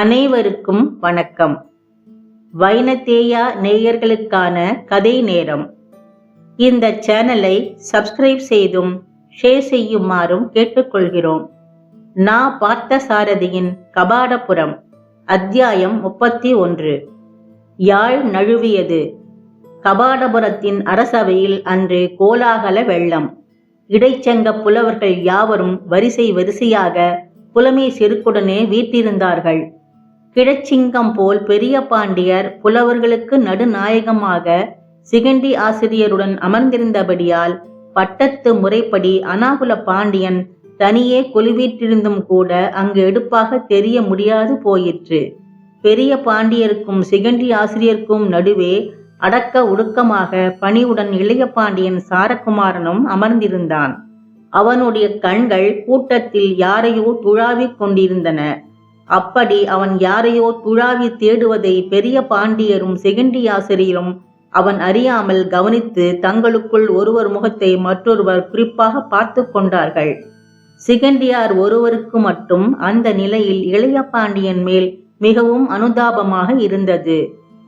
அனைவருக்கும் வணக்கம். வைணத்தேயா நேயர்களுக்கான கதை நேரம். இந்த சேனலை சப்ஸ்கிரைப் செய்தும் ஷேர் செய்யுமாறும் கேட்டுக்கொள்கிறோம். நா பார்த்த சாரதியின் கபாடபுரம் அத்தியாயம் முப்பத்தி ஒன்று யாழ் நழுவியது. கபாடபுரத்தின் அரசவையில் அன்று கோலாகல வெள்ளம். இடைச்சங்க புலவர்கள் யாவரும் வரிசை வரிசையாக புலமை செருக்குடனே வீட்டிருந்தார்கள் கிழச்சிங்கம் போல் பெரிய பாண்டியர் புலவர்களுக்கு நடுநாயகமாக சிகண்டி ஆசிரியருடன் அமர்ந்திருந்தபடியால் பட்டத்து முறைப்படி அனாகுல பாண்டியன் தனியே கொலுவீற்றிருந்தும் கூட அங்கு எடுப்பாக தெரிய முடியாது போயிற்று. பெரிய பாண்டியருக்கும் சிகண்டி ஆசிரியருக்கும் நடுவே அடக்க ஒடுக்கமாக பணிவுடன் இளைய பாண்டியன் சாரகுமாரனும் அமர்ந்திருந்தான். அவனுடைய கண்கள் கூட்டத்தில் யாரையோ துழாவிக் கொண்டிருந்தன. அப்படி அவன் யாரையோ துழாவி தேடுவதை பெரிய பாண்டியரும் செகண்டியாசிரியரும் அவன் அறியாமல் கவனித்து தங்களுக்குள் ஒருவர் முகத்தை மற்றொருவர் குறிப்பாக பார்த்து கொண்டார்கள். சிகண்டியார் ஒருவருக்கு மட்டும் அந்த நிலையில் இளைய பாண்டியன் மேல் மிகவும் அனுதாபமாக இருந்தது.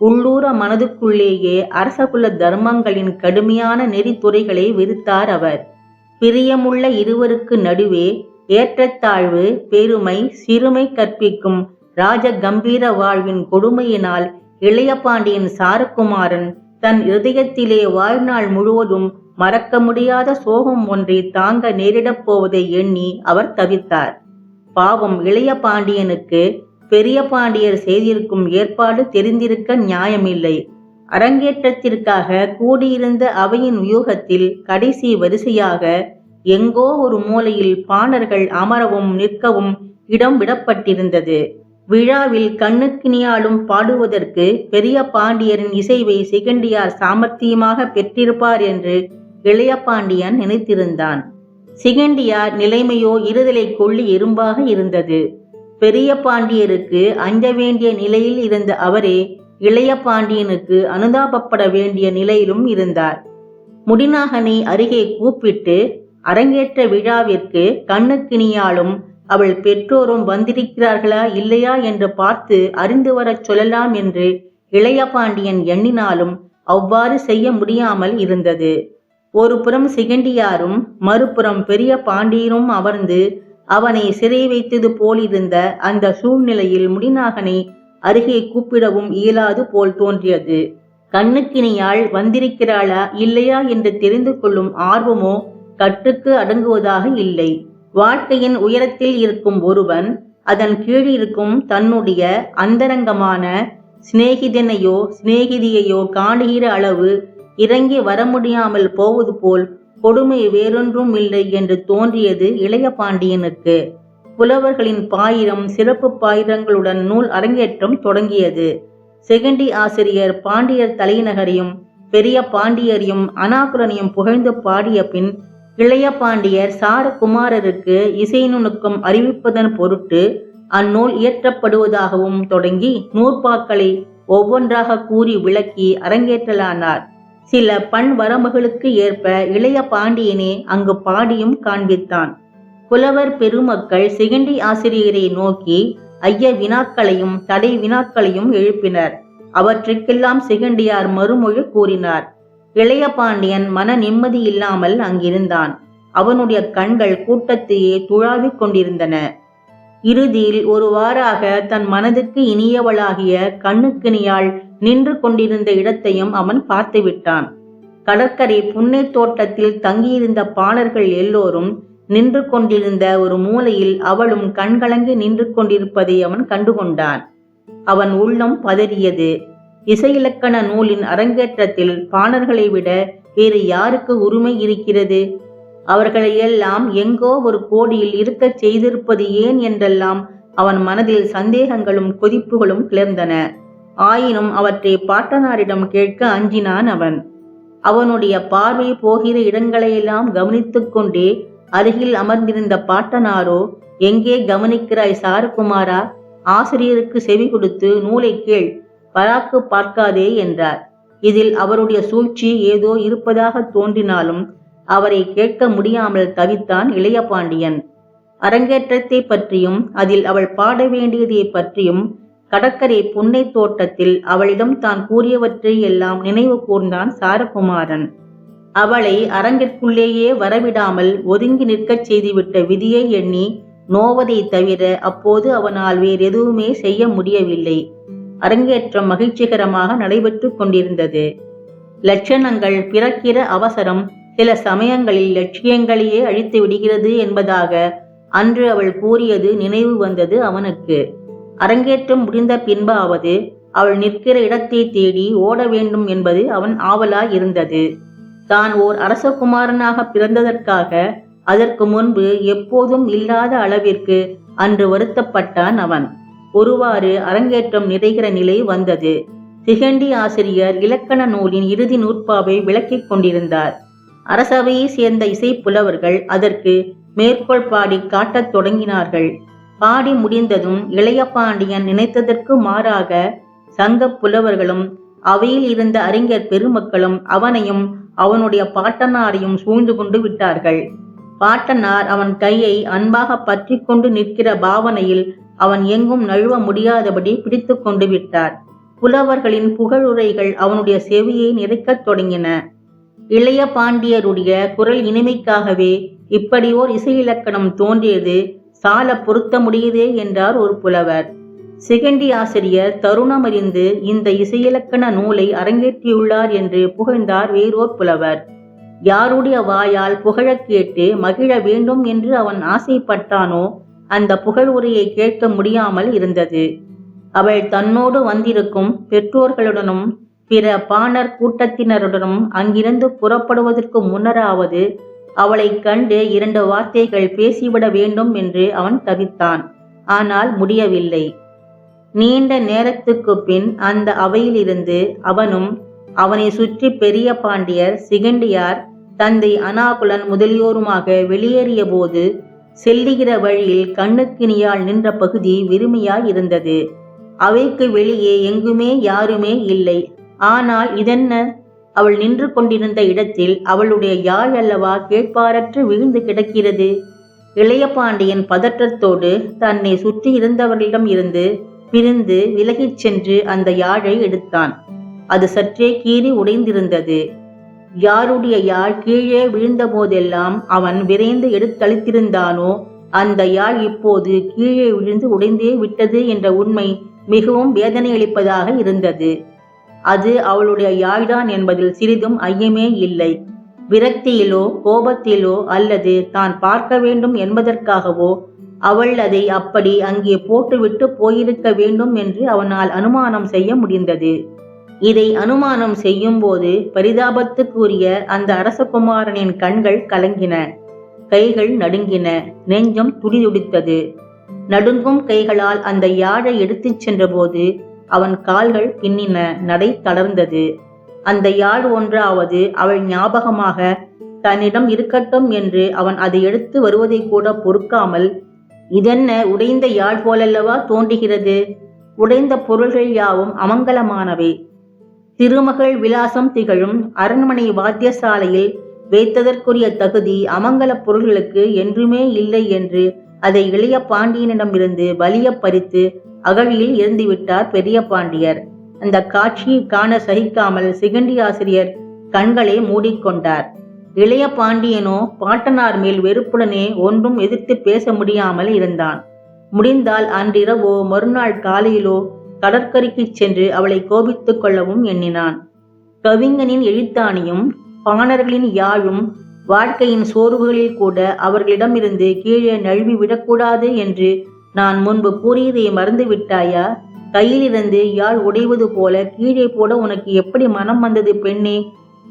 உள்ளூர மனதுக்குள்ளேயே அரசகுல தர்மங்களின் கடுமையான நெறித்துறைகளை விரித்தார் அவர். பிரியமுள்ள இருவருக்கு நடுவே ஏற்றத்தாழ்வு பெருமை சிறுமை கற்பிக்கும் ராஜ கம்பீர வாழ்வின் கொடுமையினால் இளையபாண்டியன் சாரகுமாரன் தன் இருதயத்திலே வாழ்நாள் முழுவதும் மறக்க முடியாத சோகம் ஒன்றை தாங்க நேரிடப் போவதை எண்ணி அவர் தவித்தார். பாவம் இளைய பாண்டியனுக்கு பெரிய பாண்டியர் செய்திருக்கும் ஏற்பாடு தெரிந்திருக்க நியாயமில்லை. அரங்கேற்றத்திற்காக கூடியிருந்த அவையின் வியூகத்தில் கடைசி வரிசையாக எங்கோ ஒரு மூலையில் பாணர்கள் அமரவும் நிற்கவும் இடம் விடப்பட்டிருந்தது. விழாவில் கண்ணுக்கினியாலும் பாடுவதற்கு பெரிய பாண்டியரின் இசைவை சிகண்டியார் சாமர்த்தியமாக பெற்றிருப்பார் என்று இளைய பாண்டியன் நினைத்திருந்தான். சிகண்டியார் நிலைமையோ இருதலை கொள்ளி எறும்பாக இருந்தது. பெரிய பாண்டியருக்கு அஞ்ச வேண்டிய நிலையில் இருந்த அவரே இளைய பாண்டியனுக்கு அனுதாபப்பட வேண்டிய நிலையிலும் இருந்தார். முடிநாகனை அருகே கூப்பிட்டு அரங்கேற்ற விழாவிற்கு கண்ணுக்கினியாலும் அவள் பெற்றோரும் வந்திருக்கிறார்களா இல்லையா என்று பார்த்து அறிந்து வரச் சொல்லலாம் என்று இளைய பாண்டியன் எண்ணினாலும் அவ்வாறு செய்ய முடியாமல் இருந்தது. ஒரு புறம் சிகண்டியாரும் மறுபுறம் பெரிய பாண்டியரும் அமர்ந்து அவனை சிறை வைத்தது போலிருந்த அந்த சூழ்நிலையில் முடிநாகனை அருகே கூப்பிடவும் இயலாது போல் தோன்றியது. கண்ணுக்கினியாள் வந்திருக்கிறாளா இல்லையா என்று தெரிந்து கொள்ளும் ஆர்வமோ கட்டுக்கு அடங்குவதாக இல்லை. வாழ்க்கையின் உயரத்தில் இருக்கும் ஒருவன் அதன் கீழ் இருக்கும் தன்னுடைய அந்தரங்கமான சிநேகிதனையோ சிநேகிதியையோ காணுகிற அளவு இறங்கி வர முடியாமல் போவது போல் கொடுமை வேறொன்றும் இல்லை என்று தோன்றியது இளைய பாண்டியனுக்கு. புலவர்களின் பாயிரம் சிறப்பு பாயிரங்களுடன் நூல் அரங்கேற்றம் தொடங்கியது. செகண்டி ஆசிரியர் பாண்டியர் தலைநகரையும் பெரிய பாண்டியரையும் அனாகுலனையும் புகழ்ந்து பாடிய பின் இளைய பாண்டியர் சாரகுமாரருக்கு இசை நுணுக்கம் அறிவிப்பதன் பொருட்டு அந்நூல் இயற்றப்படுவதாகவும் தொடங்கி நூற்பாக்களை ஒவ்வொன்றாக கூறி விளக்கி அரங்கேற்றலானார். சில பண் வரம்புகளுக்கு ஏற்ப இளைய பாண்டியனே அங்கு பாடியும் காண்பித்தான். புலவர் பெருமக்கள் சிகண்டி ஆசிரியரை நோக்கி ஐய வினாக்களையும் தடை வினாக்களையும் எழுப்பினர். அவற்றுக்கெல்லாம் சிகண்டியார் மறுமொழி கூறினார். இளைய பாண்டியன் மன நிம்மதி இல்லாமல் அங்கிருந்தான். அவனுடைய கண்கள் கூட்டத்தையே துழாவிக் கொண்டிருந்தன. இறுதியில் ஒரு வாராக தன் மனதுக்கு இனியவளாகிய கண்ணுக்கினியாள் நின்று கொண்டிருந்த இடத்தையும் அவன் பார்த்துவிட்டான் கடற்கரை புன்னை தோட்டத்தில் தங்கியிருந்த பாணர்கள் எல்லோரும் நின்று கொண்டிருந்த ஒரு மூலையில் அவளும் கண்கலங்கி நின்று கொண்டிருப்பதை அவன் கண்டுகொண்டான். அவன் உள்ளம் பதறியது. இசையிலக்கண நூலின் அரங்கேற்றத்தில் பாணர்களை விட வேறு யாருக்கு உரிமை இருக்கிறது? அவர்களை எல்லாம் எங்கோ ஒரு கோடியில் இருக்கச் செய்திருப்பது ஏன் என்றெல்லாம் அவன் மனதில் சந்தேகங்களும் கொதிப்புகளும் கிளர்ந்தன. ஆயினும் அவற்றை பாட்டனாரிடம் கேட்க அஞ்சினான் அவன். அவனுடைய பார்வை போகிற இடங்களையெல்லாம் கவனித்துக் கொண்டே அருகில் அமர்ந்திருந்த பாட்டனாரோ எங்கே கவனிக்கிறாய் சாரகுமாரா? ஆசிரியருக்கு செவி கொடுத்து நூலை கேள். பராக்கு பார்க்காதே என்றார். இதில் அவருடைய சூழ்ச்சி ஏதோ இருப்பதாக தோன்றினாலும் அவரை கேட்க முடியாமல் தவித்தான் இளைய பாண்டியன். அரங்கேற்றத்தை பற்றியும் அதில் அவள் பாட வேண்டியதை பற்றியும் கடற்கரை புன்னை தோட்டத்தில் அவளிடம் தான் கூறியவற்றை எல்லாம் நினைவு கூர்ந்தான் சாரகுமாரன். அவளை அரங்கிற்குள்ளேயே வரவிடாமல் ஒதுங்கி நிற்கச் செய்துவிட்ட விதியை எண்ணி நோவதை தவிர அப்போது அவனால் வேறெதுவுமே செய்ய முடியவில்லை. அரங்கேற்றம் மகிழ்ச்சிகரமாக நடைபெற்று கொண்டிருந்தது. லட்சணங்கள் பிறக்கிற அவசரம் சில சமயங்களில் லட்சியங்களையே அழித்து விடுகிறது என்பதாக அன்று அவள் கூறியது நினைவு வந்தது அவனுக்கு. அரங்கேற்றம் முடிந்த பின்பாவது அவள் நிற்கிற இடத்தை தேடி ஓட வேண்டும் என்பது அவன் ஆவலாய் இருந்தது. தான் ஓர் அரசகுமாரனாக பிறந்ததற்காக அதற்கு முன்பு எப்போதும் இல்லாத அளவிற்கு அன்று வருத்தப்பட்டான் அவன். ஒருவாறு அரங்கேற்றம் நிறைகிற நிலை வந்தது. சிகண்டி ஆசிரியர் இலக்கண நூலின் இறுதி நூற்பாவை விளக்கிக் கொண்டிருந்தார். அரசவையை சேர்ந்த இசைப்புலவர்கள் அதற்கு மேற்கோள் பாடி காட்டத் தொடங்கினார்கள். பாடி முடிந்ததும் இளைய பாண்டியன் நினைத்ததற்கு மாறாக சங்க புலவர்களும் அவையில் இருந்த அறிஞர் பெருமக்களும் அவனையும் அவனுடைய பாட்டனாரையும் சூழ்ந்து கொண்டு விட்டார்கள். பாட்டனார் அவன் கையை அன்பாக பற்றி கொண்டு நிற்கிற பாவனையில் அவன் எங்கும் நழுவ முடியாதபடி பிடித்து கொண்டு விட்டார். புலவர்களின் புகழுரைகள் அவனுடைய செவியை நிறைக்கத் தொடங்கின. இளைய பாண்டியருடைய குரல் இனிமைக்காகவே இப்படி ஓர் இசை இலக்கணம் தோன்றியது. சால பொருத்த முடியுதே என்றார் ஒரு புலவர். சிகண்டி ஆசிரியர் தருணமறிந்து இந்த இசையிலக்கண நூலை அரங்கேற்றியுள்ளார் என்று புகழ்ந்தார் வேறோர் புலவர். யாருடைய வாயால் புகழக் கேட்டு மகிழ வேண்டும் என்று அவன் ஆசைப்பட்டானோ அந்த புகழ் உரையை கேட்க முடியாமல் இருந்தது. அவள் தன்னோடு வந்திருக்கும் பெற்றோர்களுடனும் பிற பாணர் கூட்டத்தினருடனும் அங்கிருந்து புறப்படுவதற்கு முன்னராவது அவளைக் கண்டு இரண்டு வார்த்தைகள் பேசிவிட வேண்டும் என்று அவன் தவித்தான். ஆனால் முடியவில்லை. நீண்ட நேரத்துக்கு பின் அந்த அவையிலிருந்து அவனும் அவனை சுற்றி பெரிய பாண்டியர் சிகண்டியார் தந்தை அனாகுலன் முதலியோருமாக வெளியேறிய போது செல்லுகிற வழியில் கண்ணுக்கினியால் நின்ற பகுதி வெறுமையாய் இருந்தது அவைக்கு வெளியே எங்குமே யாருமே இல்லை. ஆனால் இதென்ன? அவள் நின்று கொண்டிருந்த இடத்தில் அவளுடைய யாழ் அல்லவா கேட்பாரற்று விழுந்து கிடக்கிறது. இளைய பாண்டியன் பதற்றத்தோடு தன்னை சுற்றி இருந்தவர்களிடம் இருந்து பிரிந்து விலகிச் சென்று அந்த யாழை எடுத்தான். அது சற்றே கீறி உடைந்திருந்தது. யாருடைய யாழ் கீழே விழுந்த போதெல்லாம் அவன் விரைந்து எடுத்தளித்திருந்தானோ அந்த யாழ் இப்போது கீழே விழுந்து உடைந்தே விட்டது என்ற உண்மை மிகவும் வேதனையளிப்பதாக இருந்தது. அது அவளுடைய யாழ்தான் என்பதில் சிறிதும் ஐயமே இல்லை. விரக்தியிலோ கோபத்திலோ அல்லது தான் பார்க்க வேண்டும் என்பதற்காகவோ அவள் அதை அப்படி அங்கே போட்டுவிட்டு போயிருக்க வேண்டும் என்று அவனால் அனுமானம் செய்ய முடிந்தது. இதை அனுமானம் செய்யும்போது பரிதாபத்துக்குரிய அந்த அரசகுமாரனின் கண்கள் கலங்கின. கைகள் நடுங்கின. நெஞ்சம் துடிதுடித்தது. நடுங்கும் கைகளால் அந்த யாழை எடுத்துச் சென்றபோது அவன் கால்கள் பின்னின. நடை தளர்ந்தது. அந்த யாழ் ஒன்றாவது அவள் ஞாபகமாக தன்னிடம் இருக்கட்டும் என்று அவன் அதை எடுத்து வருவதை கூட பொறுக்காமல் இதென்ன உடைந்த யாழ் போலல்லவா தோன்றுகிறது? உடைந்த பொருள்கள் யாவும் அமங்கலமானவை. திருமகள் விலாசம் திகழும் அரண்மனை வாத்தியசாலையில் வைத்ததற்குரிய தகுதி அமங்கல பொருள்களுக்கு என்றுமே இல்லை என்று அதை இளைய பாண்டியனிடமிருந்து வலிய பறித்து அகழியில் இருந்துவிட்டார் பெரிய பாண்டியர். அந்த காட்சியை காண சகிக்காமல் சிகண்டி ஆசிரியர் கண்களை மூடிக்கொண்டார். இளைய பாண்டியனோ பாட்டனார் மேல் வெறுப்புடனே ஒன்றும் எதிர்த்து பேச முடியாமல் இருந்தான். முடிந்தால் அன்றிரவோ மறுநாள் காலையிலோ கடற்கரைக்கு சென்று அவளை கோபித்துக் கொள்ளவும் எண்ணினான். கவிஞனின் எழுத்தாணியும் பாணர்களின் யாழும் வாழ்க்கையின் சோர்வுகளில் கூட அவர்களிடமிருந்து கீழே நழுவி விடக்கூடாது என்று நான் முன்பு கூறியதை மறந்து விட்டாயா? கையிலிருந்து யாழ் உடைவது போல கீழே போட உனக்கு எப்படி மனம் வந்தது பெண்ணே?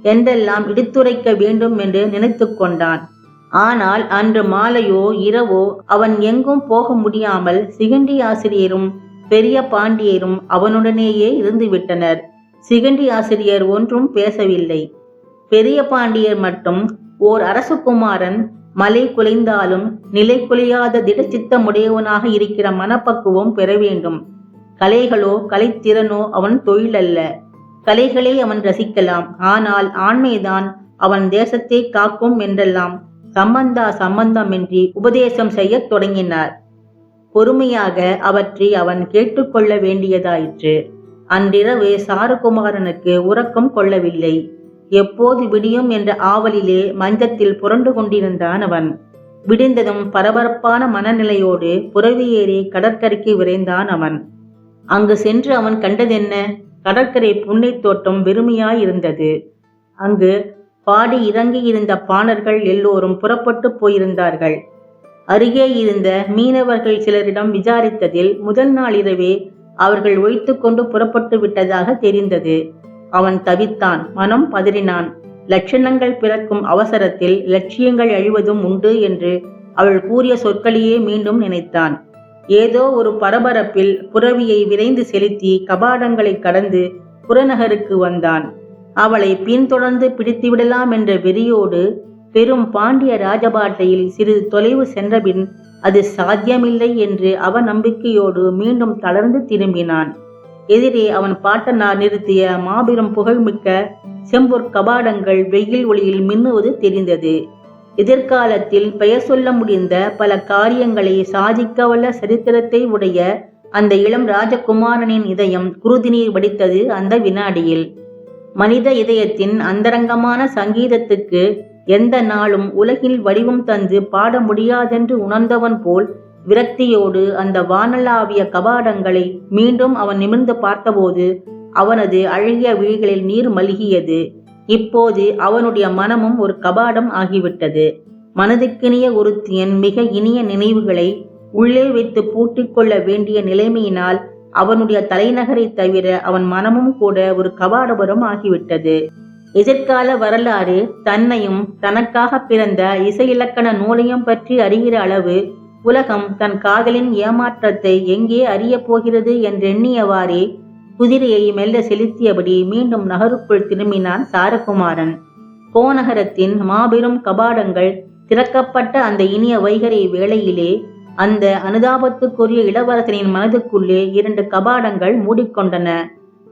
என்றெல்லாம் இடித்துரைக்க வேண்டும் என்று நினைத்து கொண்டான். ஆனால் அன்று மாலையோ இரவோ அவன் எங்கும் போக முடியாமல் சிகண்டி ஆசிரியரும் பெரிய பாண்டியரும் அவனுடனேயே இருந்து விட்டனர் சிகண்டி ஆசிரியர் ஒன்றும் பேசவில்லை. பெரிய பாண்டியர் மட்டும் ஓர் அரசகுமாரன் மலை குலைந்தாலும் நிலை குலையாத திடச்சித்தமுடையவனாக இருக்கிற மனப்பக்குவம் பெற வேண்டும். கலைகளோ கலைத்திறனோ அவன் தொழிலல்ல. கலைகளை அவன் ரசிக்கலாம். ஆனால் ஆண்மைதான் அவன் தேசத்தை காக்கும் என்றெல்லாம் சம்பந்தா சம்பந்தமின்றி உபதேசம் செய்யத் தொடங்கினார். பொறுமையாக அவற்றை அவன் கேட்டுக்கொள்ள வேண்டியதாயிற்று. அன்றிரவு சாருகுமாரனுக்கு உறக்கம் கொள்ளவில்லை. எப்போது விடியும் என்ற ஆவலிலே மஞ்சத்தில் புரண்டு கொண்டிருந்தான் அவன். விடிந்ததும் பரபரப்பான மனநிலையோடு புறவியேறி கடற்கரைக்கு விரைந்தான் அவன். அங்கு சென்று அவன் கண்டதென்ன? கடற்கரை புன்னைத் தோட்டம் வெறுமையாயிருந்தது. அங்கு பாடி இறங்கியிருந்த பாணர்கள் எல்லோரும் புறப்பட்டு போயிருந்தார்கள். அருகே இருந்த மீனவர்கள் சிலரிடம் விசாரித்ததில் முதல் நாளிரவே அவர்கள் ஒய்த்து கொண்டு புறப்பட்டு விட்டதாக தெரிந்தது. அவன் தவித்தான் மனம் பதறினான். லட்சணங்கள் பிறக்கும் அவசரத்தில் லட்சியங்கள் அழிவதும் உண்டு என்று அவள் கூறிய சொற்களையே மீண்டும் நினைத்தான். ஏதோ ஒரு பரபரப்பில் புறவியை விரைந்து செலுத்தி கபாடங்களை கடந்து புறநகருக்கு வந்தான். அவளை பின்தொடர்ந்து பிடித்துவிடலாம் என்ற வெறியோடு பெரும் பாண்டிய ராஜபாட்டையில் சிறிது தொலைவு சென்றபின் அது சாத்தியமில்லை என்று அவ நம்பிக்கையோடு மீண்டும் தளர்ந்து திரும்பினான். எதிரே அவன் பாட்டனார் நிறுத்திய மாபெரும் புகழ்மிக்க செம்பூர் கபாடங்கள் வெயில் ஒளியில் மின்னுவது தெரிந்தது. எதிர்காலத்தில் பெயர் சொல்ல முடிந்த பல காரியங்களை சாதிக்கவல்ல சரித்திரத்தை உடைய அந்த இளம் ராஜகுமாரனின் இதயம் குருதிநீர் வடித்தது அந்த வினாடியில். மனித இதயத்தின் அந்தரங்கமான சங்கீதத்துக்கு எந்த நாளும் உலகில் வடிவம் தந்து பாட முடியாதென்று உணர்ந்தவன் போல் விரக்தியோடு அந்த வானலாவிய கபாடங்களை மீண்டும் அவன் நிமிர்ந்து பார்த்தபோது அவனது அழகிய விழிகளில் நீர் மல்கியது. இப்போது அவனுடைய மனமும் ஒரு கபாடம் ஆகிவிட்டது. மனதுக்கினிய ஒருத்தியன் மிக இனிய நினைவுகளை உள்ளே வைத்து பூட்டிக்கொள்ள வேண்டிய நிலைமையினால் அவனுடைய தலைநகரை தவிர அவன் மனமும் கூட ஒரு கபாடபுரம் ஆகிவிட்டது. எதிர்கால வரலாறு தன்னையும் தனக்காக பிறந்த இசை இலக்கண நூலையும் பற்றி அறிகிற அளவு உலகம் தன் காதலின் ஏமாற்றத்தை எங்கே அறியப் போகிறது என்றெண்ணியவாறே குதிரையை மெல்ல செலுத்தியபடி மீண்டும் நகருக்குள் திரும்பினான் சாரகுமாரன். கோநகரத்தின் மாபெரும் கபாடங்கள் திறக்கப்பட்ட அந்த இனிய வைகரை வேளையிலே அந்த அனுதாபத்துக்குரிய இளவரசனின் மனதுக்குள்ளே இரண்டு கபாடங்கள் மூடிக்கொண்டன.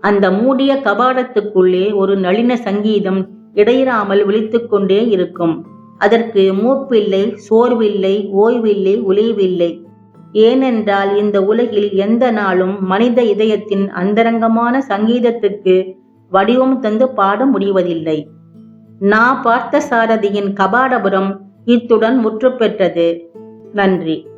அந்த மூடிய கபாடத்துக்குள்ளே ஒரு நளின சங்கீதம் இடையிறாமல் விழித்துக்கொண்டே இருக்கும். அதற்கு மூப்பில்லை சோர்வில்லை ஓய்வில்லை ஒளிவில்லை. ஏனென்றால் இந்த உலகில் எந்த நாளும் மனித இதயத்தின் அந்தரங்கமான சங்கீதத்துக்கு வடிவம் தந்து பாட முடிவதில்லை. நான் பார்த்த சாரதியின் கபாடபுரம் இத்துடன் முற்று பெற்றது நன்றி.